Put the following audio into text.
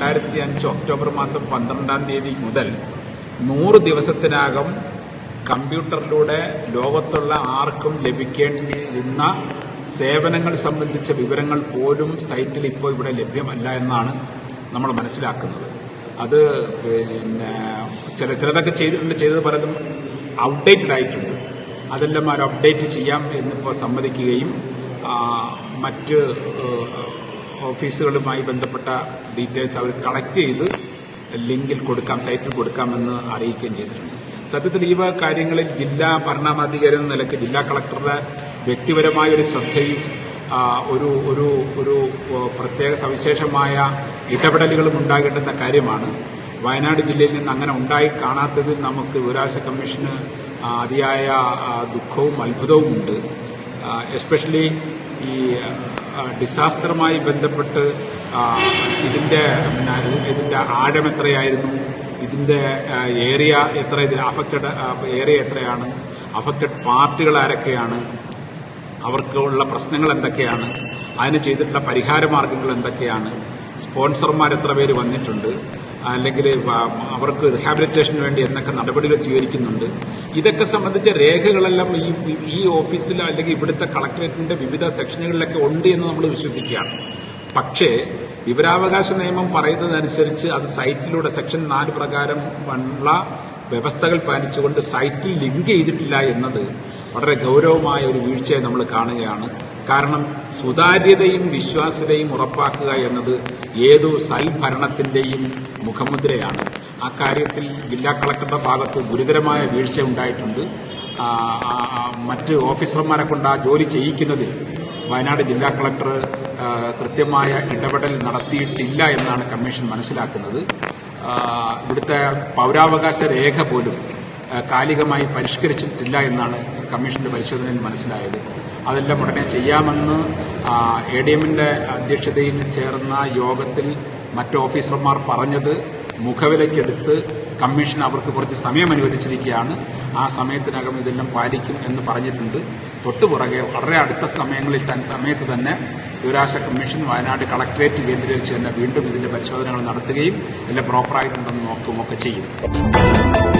രണ്ടായിരത്തി അഞ്ച് ഒക്ടോബർ മാസം പന്ത്രണ്ടാം തീയതി മുതൽ നൂറ് ദിവസത്തിനകം കമ്പ്യൂട്ടറിലൂടെ ലോകത്തുള്ള ആർക്കും ലഭിക്കേണ്ടിയിരുന്ന സേവനങ്ങൾ സംബന്ധിച്ച വിവരങ്ങൾ പോലും സൈറ്റിൽ ഇപ്പോൾ ഇവിടെ ലഭ്യമല്ല എന്നാണ് നമ്മൾ മനസ്സിലാക്കുന്നത്. അത് പിന്നെ ചില ചിലതൊക്കെ ചെയ്തിട്ടുണ്ട് ചെയ്തത് പലതും ഔട്ട്ഡേറ്റഡ് ആയിട്ടുണ്ട്. അതെല്ലാം അവർ അപ്ഡേറ്റ് ചെയ്യാം എന്നിപ്പോൾ സമ്മതിക്കുകയും മറ്റ് ഓഫീസുകളുമായി ബന്ധപ്പെട്ട ഡീറ്റെയിൽസ് അവർ കളക്ട് ചെയ്ത് ലിങ്കിൽ കൊടുക്കാം സൈറ്റിൽ കൊടുക്കാമെന്ന് അറിയിക്കുകയും ചെയ്തിട്ടുണ്ട്. സത്യത്തിൽ ഈ കാര്യങ്ങളിൽ ജില്ലാ ഭരണാധികാരി എന്ന നിലയ്ക്ക് ജില്ലാ കളക്ടറുടെ വ്യക്തിപരമായ ഒരു ശ്രദ്ധയും ഒരു ഒരു ഒരു പ്രത്യേക സവിശേഷമായ ഇടപെടലുകളും ഉണ്ടാകേണ്ടുന്ന കാര്യമാണ്. വയനാട് ജില്ലയിൽ നിന്ന് അങ്ങനെ ഉണ്ടായി കാണാത്തത് നമുക്ക് വിവരാവകാശ കമ്മീഷന് അതിയായ ദുഃഖവും അത്ഭുതവുമുണ്ട്. എസ്പെഷ്യലി ഈ ഡിസാസ്റ്ററുമായി ബന്ധപ്പെട്ട് ഇതിന്റെ ഇതിന്റെ ആഴം എത്രയായിരുന്നു? ഇതിന്റെ ഏരിയ എത്ര ഇതിൽ അഫക്റ്റഡ് ഏരിയ എത്രയാണ്? അഫക്റ്റഡ് പാർട്ടികൾ ആരൊക്കെയാണ്? അവർക്കുള്ള പ്രശ്നങ്ങൾ എന്തൊക്കെയാണ്? അതിന് ചെയ്തിട്ടുള്ള പരിഹാര മാർഗങ്ങൾ എന്തൊക്കെയാണ്? സ്പോൺസർമാർ എത്ര പേര് വന്നിട്ടുണ്ട്? അല്ലെങ്കിൽ അവർക്ക് റിഹാബിലിറ്റേഷന് വേണ്ടി എന്നൊക്കെ നടപടികൾ സ്വീകരിക്കുന്നുണ്ട്. ഇതൊക്കെ സംബന്ധിച്ച രേഖകളെല്ലാം ഈ ഈ ഓഫീസിൽ അല്ലെങ്കിൽ ഇവിടുത്തെ കളക്ടറേറ്റിന്റെ വിവിധ സെക്ഷനുകളിലൊക്കെ ഉണ്ട് എന്ന് നമ്മൾ വിശ്വസിക്കുകയാണ്. പക്ഷേ വിവരാവകാശ നിയമം പറയുന്നതനുസരിച്ച് അത് സൈറ്റിലൂടെ സെക്ഷൻ നാല് പ്രകാരം ഉള്ള വ്യവസ്ഥകൾ പാലിച്ചുകൊണ്ട് സൈറ്റിൽ ലിങ്ക് ചെയ്തിട്ടില്ല എന്നത് വളരെ ഗൗരവമായ ഒരു വീഴ്ചയെ നമ്മൾ കാണുകയാണ്. കാരണം സുതാര്യതയും വിശ്വാസ്യതയും ഉറപ്പാക്കുക എന്നത് ഏതോ സൽഭരണത്തിന്റെയും മുഖമുദ്രയാണ്. ആ കാര്യത്തിൽ ജില്ലാ കളക്ടറുടെ ഭാഗത്ത് ഗുരുതരമായ വീഴ്ച ഉണ്ടായിട്ടുണ്ട്. മറ്റ് ഓഫീസർമാരെ കൊണ്ട് ആ ജോലി ചെയ്യിക്കുന്നതിൽ വയനാട് ജില്ലാ കളക്ടർ കൃത്യമായ ഇടപെടൽ നടത്തിയിട്ടില്ല എന്നാണ് കമ്മീഷൻ മനസ്സിലാക്കുന്നത്. ഇവിടുത്തെ പൗരാവകാശ രേഖ പോലും കാലികമായി പരിഷ്കരിച്ചിട്ടില്ല എന്നാണ് കമ്മീഷന്റെ പരിശോധനയിൽ മനസ്സിലായത്. അതെല്ലാം ഉടനെ ചെയ്യാമെന്ന് എ ഡി എമ്മിന്റെ അധ്യക്ഷതയിൽ ചേർന്ന യോഗത്തിൽ മറ്റ് ഓഫീസർമാർ പറഞ്ഞത്. മുഖവിലക്കെടുത്ത് കമ്മീഷൻ അവർക്ക് കുറച്ച് സമയം അനുവദിച്ചിരിക്കുകയാണ്. ആ സമയത്തിനകം ഇതെല്ലാം പാലിക്കും എന്ന് പറഞ്ഞിട്ടുണ്ട്. തൊട്ടു തൊട്ടുപുറകെ വളരെ അടുത്ത സമയങ്ങളിൽ തന്നെ സമയത്ത് തന്നെ വിവരാശ കമ്മീഷൻ വയനാട് കളക്ടറേറ്റ് കേന്ദ്രീകരിച്ച് തന്നെ വീണ്ടും ഇതിന്റെ പരിശോധനകൾ നടത്തുകയും എല്ലാം പ്രോപ്പറായിട്ടുണ്ടെന്ന് നോക്കുകയും ഒക്കെ ചെയ്യും.